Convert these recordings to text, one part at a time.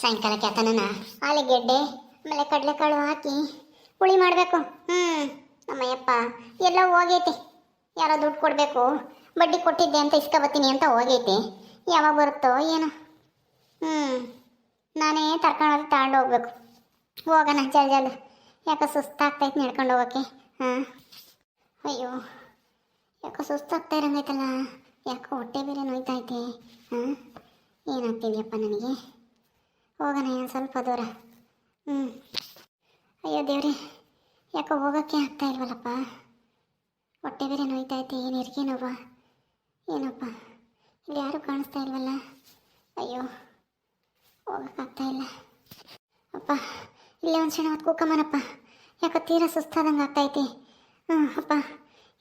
ಸಾಯಂಕಾಲಕ್ಕೆ ಆತನನ್ನ ಆಲೂಗೆಡ್ಡೆ, ಆಮೇಲೆ ಕಡಲೆಕಾಳು ಹಾಕಿ ಹುಳಿ ಮಾಡಬೇಕು. ಹ್ಞೂ ಯಪ್ಪ ಎಲ್ಲ ಹೋಗೈತೆ. ಯಾರೋ ದುಡ್ಡು ಕೊಡಬೇಕು, ಬಡ್ಡಿ ಕೊಟ್ಟಿದ್ದೆ ಅಂತ ಇಸ್ಕೊಬತ್ತೀನಿ ಅಂತ ಹೋಗೈತೆ. ಯಾವಾಗ ಬರುತ್ತೋ ಏನೋ. ಹ್ಞೂ ನಾನೇ ತರ್ಕೊಂಡು ತಗೊಂಡು ಹೋಗ್ಬೇಕು. ಹೋಗೋಣ, ಜಲ್ ಜಲ್. ಯಾಕೋ ಸುಸ್ತಾಗ್ತೈತೆ ನಡ್ಕೊಂಡು ಹೋಗೋಕೆ. ಹಾಂ. ಅಯ್ಯೋ, ಯಾಕೋ ಸುಸ್ತಾಗ್ತಾ ಇರಂಗೈತಲ್ಲ ಯಾಕೋ ಹೊಟ್ಟೆ ಬೇರೆ ನೋಯ್ತೈತೆ ಹಾಂ, ಏನಾಗ್ತಿದೆಯಪ್ಪ ನನಗೆ? ಹೋಗೋಣ ಏನು ಸ್ವಲ್ಪ ದೂರ. ಹ್ಞೂ ಅಯ್ಯೋ ದೇವ್ರಿ, ಯಾಕೋ ಹೋಗೋಕ್ಕೆ ಆಗ್ತಾ ಇಲ್ವಲ್ಲಪ್ಪ? ಹೊಟ್ಟೆ ಬೇರೆ ನೋಯ್ತೈತೆ ಏನು ಹೆರಿಗೆ ನೋವ? ಏನಪ್ಪ? ಇಲ್ಲಿ ಯಾರೂ ಕಾಣಿಸ್ತಾ ಇಲ್ವಲ್ಲ? ಅಯ್ಯೋ ಹೋಗೋಕ್ಕಾಗ್ತಾ ಇಲ್ಲ. ಅಪ್ಪ, ಇಲ್ಲೇ ಒಂದು ಕ್ಷಣ ಹೊತ್ತು ಕೂಕಮ್ಮನಪ್ಪ. ಯಾಕೋ ತೀರಾ ಸುಸ್ತಾದಂಗೆ ಆಗ್ತೈತಿ. ಹ್ಞೂ ಅಪ್ಪ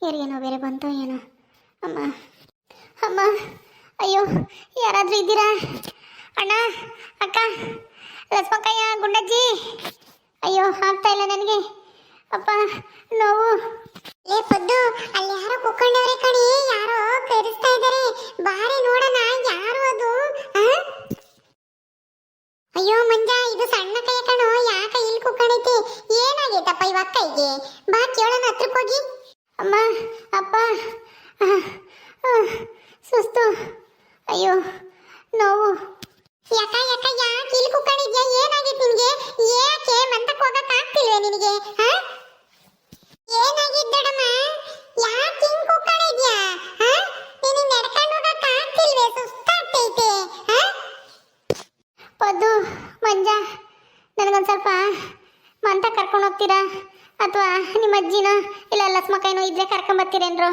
ಯಾರಿಗೇನೋ ಬೇರೆ ಬಂತೋ ಏನೋ? ಅಮ್ಮ ಅಮ್ಮ, ಅಯ್ಯೋ, ಯಾರಾದರೂ ಇದ್ದೀರಾ? ಅಣ್ಣ ಅಕ್ಕ ಲಕ್ಷ್ಮಕ್ಕಯ್ಯ ಗುಂಡಜ್ಜಿ. ಅಯ್ಯೋ ಆಗ್ತಾ ಇಲ್ಲ ನನಗೆ. ಅಪ್ಪ ನೋವು. ಏ ಪದ್ದು ಅಲ್ಲಿ ಯಾರೋ ಕುಕ್ಕಂಡವ್ರೆ ಕಣಿ ಯಾರೋ ಕರೆಸ್ತಾ ಇದ್ದಾರೆ. ಬಾರಿ ನೋಡೋಣ ಯಾರು ಅದು? ಅಯ್ಯೋ ಮಂಜ ಇದು ಸಣ್ಣ ಕೈ ಕಣೋ ಯಾಕ ಇಲ್ಲಿ ಕುಕ್ಕಣೈತಿ ಏನಾಗೈತಪ್ಪ ಇವ ಕೈಗೆ? ಬಾ ಕೇಳೋಣ ಹತ್ರಕ್ಕೆ ಹೋಗಿ. ಅಮ್ಮ ಅಪ್ಪ ಸುಸ್ತು. ಅಯ್ಯೋ ನೋವು. ಯಾಕ ಯಾಕ ಯಾಕೆ ಇಲ್ಲಿ ಕುಕ್ಕಣಿದ್ಯಾ ಏನಾಗಿತ್ತು ನಿನಗೆ? ಯಾಕೆ ಮಂತಕ್ಕೆ ಹೋಗಕ್ ಆಗ್ತಿಲ್ವೇ ನಿನಗೆ, ಹಾ? ಏನಾಗಿದ್ ದೊಡಮ್ಮ ಯಾಕೆ ಹಿಂಗ್ ಕುಕ್ಕಣಿದ್ಯಾ ಹಾ? ನಿನಗೆ ನಡ್ಕೊಂಡು ಹೋಗಕ್ ಆಗ್ತಿಲ್ವೇ? ಸುಸ್ತಾಗ್ತೈತೆ, ಹಾ? ಪದ್ದು, ಮಂಜ, ನನಗೊಂದು ಸ್ವಲ್ಪ ಮಂತ ಕರ್ಕೊಂಡು ಹೋಗ್ತೀರಾ? ಅಥವಾ ನಿಮ್ಮ ಅಜ್ಜಿನ ಇಲ್ಲ ಲಸ್ಮಕಾಯಿನೋ ಇದ್ರೆ ಕರ್ಕೊಂಬತ್ತೀರೇನ್ರು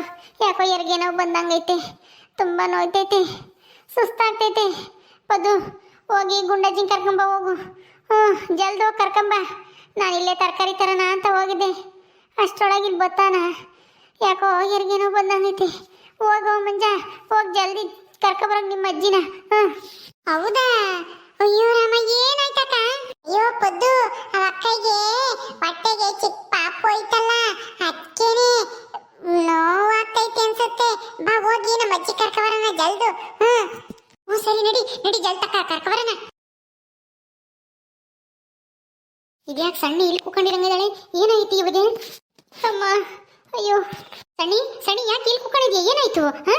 ಯಾಕೋ ಯಾರಿಗೇನೋ ಬಂದಂಗೈತೆ. ತುಂಬ ನೋಯ್ತೈತೆ. ಸುಸ್ತಾಗ್ತೈತೆ. ಪದ್ದು ಹೋಗಿ ಗುಂಡಜ್ಜಿನ ಕರ್ಕೊಂಬ, ಹೋಗು. ಹ್ಞೂ ಜಲ್ದಿ ಹೋಗಿ ಕರ್ಕೊಂಬ. ನಾನು ಇಲ್ಲೇ ತರಕಾರಿ ತರೋಣ ಅಂತ ಹೋಗಿದ್ದೆ. ಅಷ್ಟರೊಳಗೆ ಇಲ್ಲಿ ಬತ್ತಾನ ಯಾಕೋ ಹೋಗಿರ್ಗೇನೋ ಬಂದಂಗೈತಿ. ಹೋಗೋ ಮಂಜ, ಹೋಗಿ ಜಲ್ದಿ ಕರ್ಕೊಬರೋಕೆ ನಿಮ್ಮ ಅಜ್ಜಿನ. ಹ್ಞೂ ಹೌದಾ ಅಯ್ಯೋ ರಾಮ ಏನಾಯ್ತಕ್ಕ ಅಯ್ಯೋ ಪದ್ದು ಆ ಅಕ್ಕಗೆ ಹೊಟ್ಟೆಗೆ ಚಿಕ್ಕ ಪಾಪ ಹೋಯ್ತಲ್ಲ ಅದಕ್ಕೇನೆ ನೋವಾಗ್ತೈತೆ ಅನ್ಸತ್ತೆ ಬಾ ಹೋಗಿ ನಮ್ಮ ಅಜ್ಜಿ ಕರ್ಕಬರೋಣ ಜಲ್ದು ಹ್ಮ್ ಹ್ಞೂ ಸರಿ ನಡಿ ನಡಿ ಜಲ್ ತಕ್ಕ ಕರ್ಕಬರೋಣ ಇದ್ಯಾಕೆ ಸಣ್ಣ ಇಲ್ಲಿ ಕುಕೊಂಡಿರಂಗಿದ್ದಾಳೆ? ಏನಾಯ್ತು ಇವಾಗ? ಅಮ್ಮ, ಅಯ್ಯೋ. ಸಣ್ಣಿ ಸಣ್ಣಿ, ಯಾಕೆ ಇಲ್ಲಿ ಕುಕೊಂಡಿದ್ಯಾ? ಏನಾಯ್ತು? ಹಾ?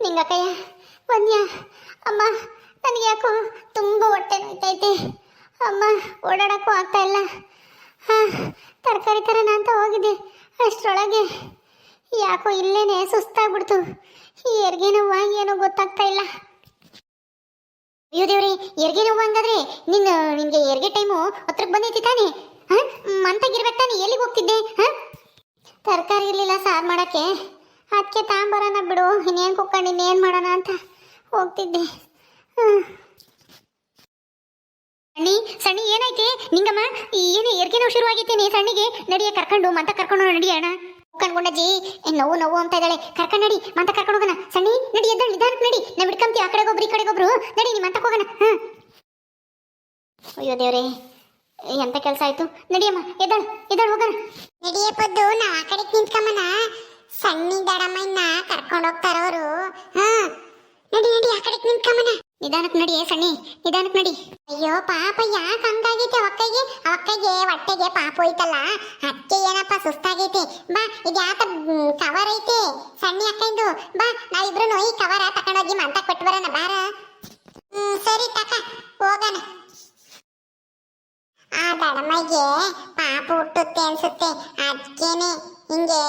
ನಿಂಗಕ್ಕಯ್ಯ ಬಂದ್ಯಾ ಅಮ್ಮ, ನನಗೆ ಯಾಕೋ ತುಂಬ ಹೊಟ್ಟೆ ನೋಯ್ತೈತೆ. ಅಮ್ಮ, ಓಡಾಡೋಕ್ಕೂ ಆಗ್ತಾ ಇಲ್ಲ. ಹಾಂ, ತರಕಾರಿ ನಾನು ಅಂತ ಹೋಗಿದ್ದೆ. ಅಷ್ಟರೊಳಗೆ ಯಾಕೋ ಇಲ್ಲೇನೆ ಸುಸ್ತಾಗ್ಬಿಡ್ತು. ಈ ಏನೋ ಗೊತ್ತಾಗ್ತಾ ಇಲ್ಲ. ಅಯ್ಯೋ ದೇವ್ರಿ, ಎರ್ಗೆ ನೋವು ಹಂಗಾದ್ರೆ? ನಿನ್ನ, ನಿನಗೆ ಎರ್ಗೆ ಟೈಮು ಹತ್ರಕ್ಕೆ ಬಂದೈತಿ ತಾನೇ? ಮಂತಾಗಿರ್ಬೇಕು ತಾನೇ, ಎಲ್ಲಿಗೆ ಹೋಗ್ತಿದ್ದೆ? ತರಕಾರಿ ಇರಲಿಲ್ಲ ಸಾರು ಮಾಡೋಕ್ಕೆ. ಅದಕ್ಕೆ ತಾಂಬರೋಣ ಬಿಡು, ಇನ್ನೇನು ಕುಕ್ಕೊಂಡು ಇನ್ನೇನು ಮಾಡೋಣ ಅಂತ ಹೋಗ್ತಿದ್ದೆ. ಸಣ್ಣಿ ಸಣ್ಣಿ ಏನೈತಿ ನಿಂಗಮ್ಮ, ಏನು ಎರ್ಗೆ ನೋವು ಶುರುವಾಗಿತ್ತೇನೆ ಸಣ್ಣಿಗೆ? ನಡಿಯ ಕರ್ಕೊಂಡು ಮಂತ ಕರ್ಕೊಂಡು ನಡಿಯೋಣ. ಕಣ್ಕೊಂಡಜ್ಜಿ ನೋವು ನೋವು ಅಂತ ಇದ್ದಾಳೆ. ಕರ್ಕೊಂಡು ನಡಿ ಮಂತ ಕರ್ಕೊಂಡು ಹೋಗೋಣ. ಸಣ್ಣಿ ನಡಿ ಎದ್ದಾಳೆ ನಿಧಾನಕ್ಕೆ ನಡಿ. ನಾವು ಹಿಡ್ಕಂತೀವಿ ಆ ಕಡೆಗೊಬ್ರು ಈ ಕಡೆಗೊಬ್ರು. ನಡಿ ನಿಮ್ಮ ಮಂತಕ್ಕೆ ಹೋಗೋಣ. ಹಾಂ ಅಯ್ಯೋ ದೇವ್ರೆ ಎಂತ ಕೆಲಸ ಆಯ್ತು? ನಡಿಯಮ್ಮ ಎದ್ದಾಳು ಎದ್ದಾಳು ಹೋಗೋಣ. ನಡಿಯ ಪದ್ದು ನಾವು ಆ ಕಡೆಗೆ ನಿಂತ್ಕೊಂಬನ ಸಣ್ಣ ದಡಮ್ಮನ್ನ ಕರ್ಕೊಂಡು ಹೋಗ್ತಾರವರು ಹಾ ನಡಿ ನಡಿ ಆ ಕಡೆಗೆ ನಿಂತ್ಕೊಂಬನ ನಿಧಾನಕ್ಕೆ ನಡಿ ಸಣ್ಣಿ ನಿಧಾನಕ್ಕೆ ನಡಿ. ಅಯ್ಯೋ, ಪಾಪ, ಯಾಕೆ ಹಂಗಾಗೈತೆ ಒಕ್ಕಗೆ ಒಕ್ಕಗೆ ಹೊಟ್ಟೆಗೆ ಪಾಪ ಹೋಯ್ತಲ್ಲ. ಅದಕ್ಕೆ ಏನಪ್ಪ ಸುಸ್ತಾಗೈತೆ. ಬಾ ಇದು ಯಾಕೆ ಕವರ್ ಐತೆ. ಸಣ್ಣ ಅಕ್ಕಂದು. ಬಾ, ನಾವಿಬ್ರು ಈ ಕವರ ತಕೊಂಡೋಗಿ ಮಂತ ಕೊಟ್ಟು ಬರೋಣ, ಬಾರ? ಸರಿ ತಕ, ಹೋಗೋಣ. ಆ ದಡಮಗೆ ಪಾಪ ಹುಟ್ಟುತ್ತೆ ಅನ್ಸುತ್ತೆ. ಅದಕ್ಕೇನೆ ಹಿಂಗೆ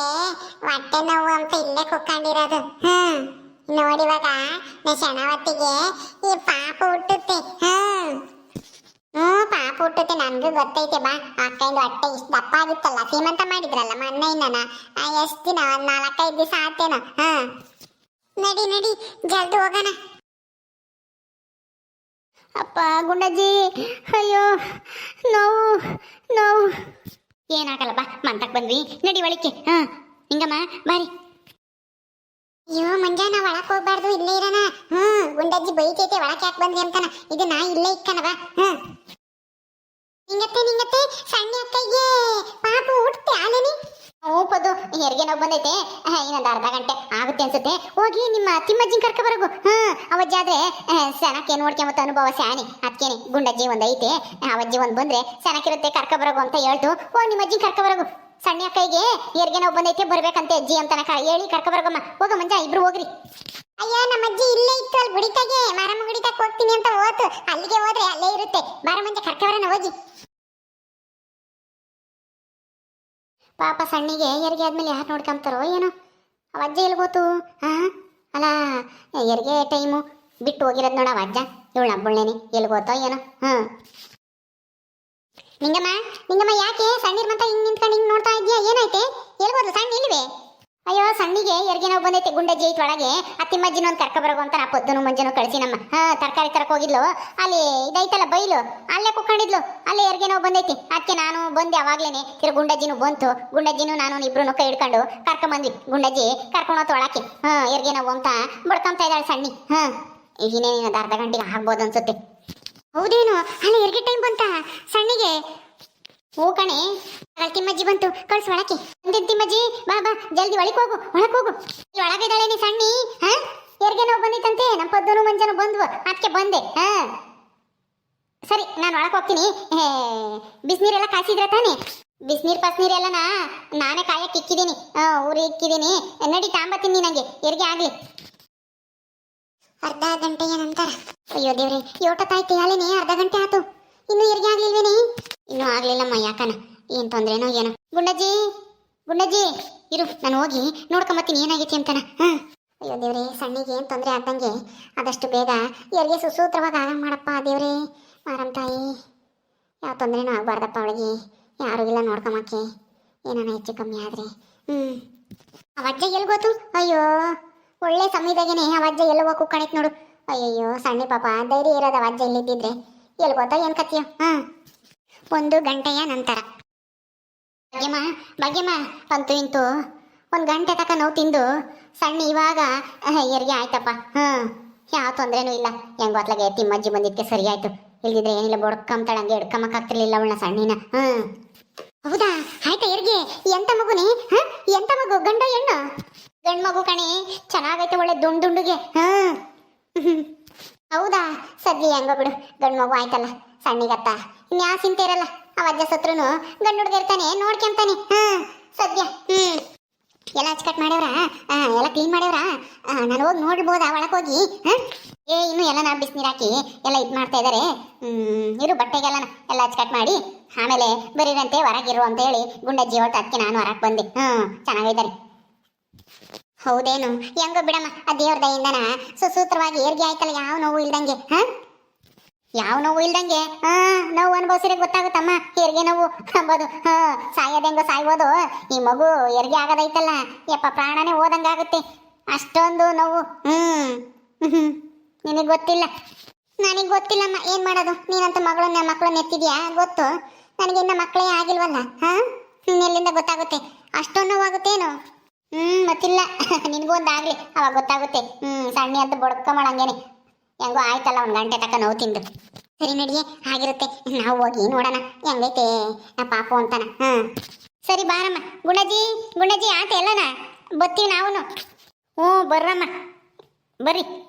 ಹೊಟ್ಟೆ ನೋವು ಅಂತ ಇಲ್ಲೇ ಕುಕ್ಕೊಂಡಿರೋದು. ಹ್ಮ್ ನೋಡಿವಾಗ ನಾ ಶಣವತ್ತಿಗೆ ಈ ಪಾಪ ಹುಟ್ಟುತ್ತೆ. ಹ್ಮ್. ಹ್ಮ್ ಪಾಪ ಹುಟ್ಟುತ್ತೆ, ನನಗೂ ಗೊತ್ತೈತೆ ಬಾ. ಅಕ್ಕಂದು ಹೊಟ್ಟೆ ಇಷ್ಟು ದಪ್ಪ ಆಗಿತ್ತಲ್ಲ, ಸೀಮಂತ ಮಾಡಿದ್ರಲ್ಲ ಮೊನ್ನೆಯಿಂದನ ಎಷ್ಟು ದಿನ, ಒಂದು ನಾಲ್ಕೈದು ದಿವಸ ಆತೇನ. ಹಾ. ನಡಿ ನಡಿ, ಜಲ್ದಿ ಹೋಗೋಣ. ಅಪ್ಪ, ಗುಂಡಜ್ಜಿ, ಅಯ್ಯೋ, ನೋವು ನೋವು. ಏನಾಗಲ್ಲ ಬಾ ಮಂತಕ್ಕೆ ಬಂದ್ವಿ. ನಡಿ ಒಳಕ್ಕೆ. ಹಾಂ, ಹಿಂಗಮ್ಮ, ಬಾರಿ. ಅಯ್ಯೋ ಮಂಜಾನ ಒಳಕ್ ಹೋಗ್ಬಾರ್ದು, ಇಲ್ಲೇ ಇರೋಣ. ಹ್ಞೂ, ಗುಂಡಜ್ಜಿ ಬೈತೈತೆ, ಒಳಕ್ ಯಾಕೆ ಬಂದ್ರಿ ಅಂತಾನ. ನಾ ಇಲ್ಲೇ ಇಕ್ಕನವ ಹ್ಮ್ ನಿಂಗತ್ತೆ ನಿಂಗತ್ತೆ, ಸಣ್ಣ ಅಕ್ಕಯ್ಗೆ ಪಾಪ ಹುಟ್ಟೆ ಆಲೇನಿ ಹ್ಞೂ ಪದು, ಹೆರಿಗೆ ನೋವು ಬಂದೈತೆ. ಇನ್ನೊಂದು ಅರ್ಧ ಗಂಟೆ ಆಗುತ್ತೆ ಅನ್ಸುತ್ತೆ. ಹೋಗಿ ನಿಮ್ಮ ತಿಮ್ಮಜ್ಜಿನ ಕರ್ಕ ಬರಗು. ಹಾ, ಅವಜ್ಜಿ ಆದ್ರೆ ಸನಕ್ಕೆ ನೋಡ್ಕೊಂಬತ್ತ ಅನುಭವ ಸ್ಯಾನಿ ಅದಕ್ಕೇನೆ ಗುಂಡಜ್ಜಿ ಒಂದು ಐತೆ ಅವಜ್ಜಿ ಒಂದು ಬಂದ್ರೆ ಸನಕ್ಕಿರುತ್ತೆ ಕರ್ಕ ಬರಗು ಅಂತ ಹೇಳ್ತು. ಓ ನಿಮ್ಮ ಅಜ್ಜಿ ಕರ್ಕ ಬರಗು. ಸಣ್ಣ ಕೈಗೆ ಹೆರಿಗೆ ನೋವು ಬಂದೈತೆ, ಬರ್ಬೇಕಂತೆ ಅಜ್ಜಿ ಅಂತ ಹೇಳಿ ಕರ್ಕ ಬರಗಮ್ಮ. ಹೋಗ ಮಂಜ, ಇಬ್ರು ಹೋಗ್ರಿ. ಅಯ್ಯ, ನಮ್ಮ ಅಜ್ಜಿ ಇಲ್ಲೇ ಇತ್ತು, ಅಲ್ಲಿ ಗುಡಿತಾಗೆ ಮಾರಮ್ಮ ಗುಡಿತಾಗ ಹೋಗ್ತೀನಿ ಅಂತ ಹೋತು. ಅಲ್ಲಿಗೆ ಹೋದ್ರೆ ಅಲ್ಲೇ ಇರುತ್ತೆ. ಬಾರ ಮಂಜ ಕರ್ಕ ಬರೋಣ ಹೋಗಿ. ಪಾಪ ಸಣ್ಣಿಗೆ ಹೆರಿಗೆ ಆದ್ಮೇಲೆ ಯಾರು ನೋಡ್ಕೊಂತಾರೋ ಏನೋ. ಅವ ಅಜ್ಜ ಎಲ್ಲಿ ಹೋತು? ಹಾ ಅಲ್ಲ, ಹೆರಿಗೆ ಟೈಮು ಬಿಟ್ಟು ಹೋಗಿರೋದು ನೋಡ ಅವ ಅಜ್ಜ. ಇವಳು ಹಬ್ಬಳ್ಳೇನಿ. ಎಲ್ಲಿ ಏನೋ. ಹಾ ನಿಂಗಮ್ಮ ನಿಂಗಮ್ಮ ಯಾಕೆ? ಸಣ್ಣ ಮತ್ತ ಹಿಂಗ್ ನಿಂತ್ಕೊಂಡು ಹಿಂಗ್ ನೋಡ್ತಾ ಇದ್ಯಾ? ಏನಾಯ್ತೆ? ಎಲ್ಲಿ ಸಣ್ಣ ಇಲ್ವೇ? ಅಯ್ಯೋ, ಸಣ್ಣಿಗೆ ಎರ್ಗೆ ನೋವು ಬಂದೈತೆ, ಗುಂಡಜ್ಜಿ ಐತ್ ಒಳಗೆ. ಅತ್ತಿಮ್ಮಜ್ಜಿನ ಒಂದು ಕರ್ಕ ಬರೋ ಅಂತ ನಾ ಪೊದ್ದನು ಮುಂಜಾನು ಕಳಿಸಿ ನಮ್ಮ ಹಾ, ತರಕಾರಿ ತರಕ ಹೋಗಿದ್ಲು. ಅಲ್ಲಿ ಇದೈತಲ್ಲ ಬೈಲು, ಅಲ್ಲೇ ಕುತ್ಕೊಂಡಿದ್ಲು. ಅಲ್ಲೇ ಎರ್ಗೆ ಬಂದೈತಿ. ಅದಕ್ಕೆ ನಾನು ಬಂದೆ ಅವಾಗ್ಲೇನೆ. ತಿರು ಗುಂಡಜ್ಜಿನೂ ಬಂತು. ಗುಂಡಜ್ಜಿನೂ ನಾನು ಇಬ್ರು ಕೈ ಹಿಡ್ಕೊಂಡು ಕರ್ಕೊಂಡ್ ಬಂದ್ವಿ. ಗುಂಡಜ್ಜಿ, ಕರ್ಕೊಂಡು ಹೋತು ಒಳಕ್ಕೆ. ಹಾ, ಎರ್ಗೆ ಅಂತ ಬಡ್ಕೊಂತ ಇದ್ದಾಳೆ ಸಣ್ಣಿ. ಹಾ ಇನ್ನೊಂದು ಅರ್ಧ ಗಂಟೆಗೆ ಆಗ್ಬೋದು ಅನ್ಸುತ್ತೆ. ಹೌದೇನು? ಅಲ್ಲಿ ಎರ್ಗೆ ಟೈಮ್ ಬಂತ? ಸಣ್ಣಿಗೆ ಹೂ ಕಣೆ. ತಿಮ್ಮಜ್ಜಿ ಬಂತು. ಕಳ್ಸು ಒಳಕ್ಕೆ. ಬಂದಿದ್ ತಿಮ್ಮಜ್ಜಿ ಬಾ ಬಾ. ಜಲ್ದಿ ಒಳಗೆ ಹೋಗು. ಒಳಗೆ ಹೋಗು. ಒಳಗೆ ಒಳಗಿದ್ದಾಳೆ ನೀ ಸಣ್ಣಿ. ಹಾ? ಎರ್ಗೆ ನೋವು ಬಂದಿತ್ತಂತೆ. ನಮ್ಮ ಪದ್ದನು ಮಂಜನು ಬಂದ್ವು. ಅದಕ್ಕೆ ಬಂದೆ. ಹಾ? ಸರಿ ನಾನು ಒಳಕ್ ಹೋಗ್ತೀನಿ. ಬಿಸ್ನೀರೆಲ್ಲ ಕಾಸಿದ್ರ ತಾನೆ? ಬಿಸ್ನೀರ್ ಪಸ್ನೀರ್ ಎಲ್ಲ ನಾ ನಾನೇ ಕಾಯಕ್ಕೆ ಇಕ್ಕಿದ್ದೀನಿ. ಊರಿಗೆ ಇಕ್ಕಿದ್ದೀನಿ. ನಡಿ ತಾಂಬತ್ತೀನಿ ನನಗೆ ಹೆರಿಗೆ ಆಗ್ಲಿ. ಅರ್ಧ ಗಂಟೆಯ ನಂತರ. ಅಯ್ಯೋ ದೇವ್ರಿ ಯೋಟ ತಾಯ್ತಿ ಅಲ್ಲೇನೆ ಅರ್ಧ ಗಂಟೆ ಆತು. ಇನ್ನು ಹೆರಿಗೆ ಆಗ್ಲಿಲ್ವೇನೆ? ಇನ್ನೂ ಆಗ್ಲಿಲ್ಲಮ್ಮ ಯಾಕನ? ಏನ್ ತೊಂದ್ರೆನೋ ಏನೋ. ಗುಂಡಜ್ಜಿ ಗುಂಡಜ್ಜಿ, ಇರು, ನಾನು ಹೋಗಿ ನೋಡ್ಕೊಂಬತ್ತೀನಿ ಏನಾಗೈತಿ ಅಂತನ? ಹಾ? ಅಯ್ಯೋ ದೇವ್ರಿ, ಸಣ್ಣಿಗೆ ಏನ್ ತೊಂದ್ರೆ ಆಗ್ದಂಗೆ? ಆದಷ್ಟು ಬೇಗ ಹೆರಿಗೆ ಸುಸೂತ್ರವಾಗಿ ಆಗಂಗ್ ಮಾಡಪ್ಪ ದೇವ್ರಿ. ಮಾರಮ್ಮ ತಾಯಿ, ಯಾವ ತೊಂದರೆನೂ ಆಗ್ಬಾರ್ದಪ್ಪ ಅವಳಿಗೆ. ಯಾರು ಇಲ್ಲ ನೋಡ್ಕೊಂಬಕ್ಕೆ ಏನಾನ ಹೆಚ್ಚು ಕಮ್ಮಿ ಆದ್ರೆ. ಹ್ಮ್. ಅವಜ್ಜ ಎಲ್ಲಿ ಗೊತ್ತು? ಅಯ್ಯೋ, ಒಳ್ಳೆ ಸಮಯದಾಗೇನೆ ಅವಜ್ಜ ಎಲ್ಲ ಹೋಗಿ ಕುಕ್ಕಣಿತ್ ನೋಡು. ಅಯ್ಯಯ್ಯೋ, ಸಣ್ಣ ಪಾಪ, ಧೈರ್ಯ ಇರೋದು ಅವಜ್ಜ ಇಲ್ಲಿದ್ದಿದ್ರೆ ಎಲ್ಲಿ ಗೊತ್ತಾ ಏನ್ ಕತ್ತಿಯೋ ಹಾ? ಒಂದು ಗಂಟೆಯ ನಂತರ. ಭಾಗ್ಯಮ್ಮ ಭಾಗ್ಯಮ್ಮ ಬಂತು ಇಂತು, ಒಂದು ಗಂಟೆ ತಕ ನೋವು ತಿಂದು, ಸಣ್ಣ ಇವಾಗ ಹೆಯ್ಯರಿಗೆ ಆಯ್ತಪ್ಪ. ಹ್ಞೂ ಯಾವ ತೊಂದ್ರೆನೂ ಇಲ್ಲ. ಹೆಂಗ್ ಗೊತ್ಲಾಗೆ ತಿಮ್ಮಜ್ಜಿ ಬಂದಿದ್ದಕ್ಕೆ ಸರಿ ಆಯ್ತು. ಇಲ್ದಿದ್ರೆ ಏನಿಲ್ಲ ಬೊಡ್ಕಂಬ್ತಾಳೆ ಹಂಗೆ ಹಿಡ್ಕಮಕ್ಕಾಗ್ತಿರ್ಲಿಲ್ಲ ಅವಳ ಸಣ್ಣಿನ. ಹ್ಞೂ ಹೌದಾ? ಆಯ್ತಾ ಹೆರಿಗೆ ಎಂತ ಮಗುನೇ? ಹ ಎಂತ ಮಗು? ಗಂಡ ಹೆಣ್ಣು? ಗಂಡು ಮಗು ಕಣೆ, ಚೆನ್ನಾಗೈತೆ ಒಳ್ಳೆ ದುಂಡು ದುಂಡುಗೆ ಹ್ಮ್. ಹೌದಾ? ಸದ್ಯ ಹೆಂಗೋ ಬಿಡು. ಗಂಡ್ ಮಗು ಆಯ್ತಲ್ಲ ಸಣ್ಣಿಗತ್ತ. ಇನ್ಯಾ ಚಿಂತೆ ಇರಲ್ಲ. ಅವ ಅಜ್ಜ ಸತ್ರುನು ಗಂಡು ಹುಡುಗ ನೋಡ್ಕೊಂತಾನೆ. ಸದ್ಯ. ಹ್ಮ್. ಎಲ್ಲ ಅಚ್ಚಕಟ್ ಮಾಡ್ಯವ್ರ? ಆ, ಎಲ್ಲ ಕ್ಲೀನ್ ಮಾಡ್ಯವ್ರ? ನಾನು ಹೋಗಿ ನೋಡ್ಬೋದಾ ಒಳಗೆ ಹೋಗಿ. ಏ ಇನ್ನು ಎಲ್ಲ ನಾ ಬಿಸಿನೀರು ಹಾಕಿ ಎಲ್ಲ ಇದು ಮಾಡ್ತಾ ಇದಾರೆ. ಹ್ಮ್ ಇರು ಬಟ್ಟೆಗೆಲ್ಲ ಎಲ್ಲ ಅಚ್ಚಕಟ್ ಮಾಡಿ. ಆಮೇಲೆ ಬರೀರಂತೆ ಹೊರಗಿರು ಅಂತ ಹೇಳಿ ಗುಂಡಜ್ಜಿ ಹೊರತು ಅದಕ್ಕೆ ನಾನು ಹೊರಗೆ ಬಂದೆ. ಹ್ಮ್ ಚೆನ್ನಾಗಿದ್ದಾರೆ ಹೌದೇನು? ಹೆಂಗೋ ಬಿಡಮ್ಮ, ಆ ದೇವ್ರ ದಯಿಂದನ ಸುಸೂತ್ರವಾಗಿ ಏರ್ಗೆ ಆಯ್ತಲ್ಲ, ಯಾವ ನೋವು ಇಲ್ದಂಗೆ, ಹ? ಯಾವ ನೋವು ಇಲ್ದಂಗೆ, ಹಾ? ನೋವು ಅನುಭವಿಸಿದ್ರೆ ಗೊತ್ತಾಗುತ್ತಮ್ಮ ಹೆರಿಗೆ ನೋವು ಅಂಬೋದು, ಹಾ? ಸಾಯೋದೆಂಗೋ ಸಾಯ್ಬೋದು, ಈ ಮಗು ಹೆರಿಗೆ ಆಗೋದೈತಲ್ಲ, ಯಪ್ಪ ಪ್ರಾಣನೇ ಹೋದಂಗಾಗುತ್ತೆ, ಅಷ್ಟೊಂದು ನೋವು, ಹ್ಮ್ ಹ್ಮ್, ನಿನಗೆ ಗೊತ್ತಿಲ್ಲ? ನನಗೆ ಗೊತ್ತಿಲ್ಲಮ್ಮ, ಏನ್ ಮಾಡೋದು? ನೀನಂತ ಮಗಳನ್ನ, ಮಕ್ಕಳನ್ನ ಎತ್ತಿದ್ಯಾ? ಗೊತ್ತು? ನನಗೆ ಇನ್ನ ಮಕ್ಕಳೇ ಆಗಿಲ್ವಲ್ಲ, ಹಾ? ಎಲ್ಲಿಂದ ಗೊತ್ತಾಗುತ್ತೆ? ಅಷ್ಟೊಂದು ನೋವಾಗುತ್ತೇನು? ಹ್ಮ್, ಮತ್ತಿಲ್ಲ. ನಿನಗೂ ಒಂದು ಆಗ್ಲಿ. ಅವಾಗ ಗೊತ್ತಾಗುತ್ತೆ. ಹ್ಮ್, ಸಣ್ಣ ಅಂತ ಬಡ್ಕೊಂಬಳಂಗೇನೆ ಹೆಂಗೋ ಆಯ್ತಲ್ಲ, ಒಂದು ಗಂಟೆ ತಕ್ಕ ನೋವು ತಿಂದು. ಸರಿ ನಡಿಗೆ ಆಗಿರುತ್ತೆ. ನಾವು ಹೋಗಿ ನೋಡೋಣ. ಹೆಂಗೈತೆ? ನಾ ಪಾಪು ಅಂತಾನ. ಹ್ಮ್. ಸರಿ ಬಾರಮ್ಮ. ಗುಣಜಿ ಗುಣಜಿ, ಆತ ಎಲ್ಲನ? ಬತ್ತೀವಿ ನಾವು ಹ್ಞೂ ಬರ್ರಮ್ಮ. ಬರ್ರಿ.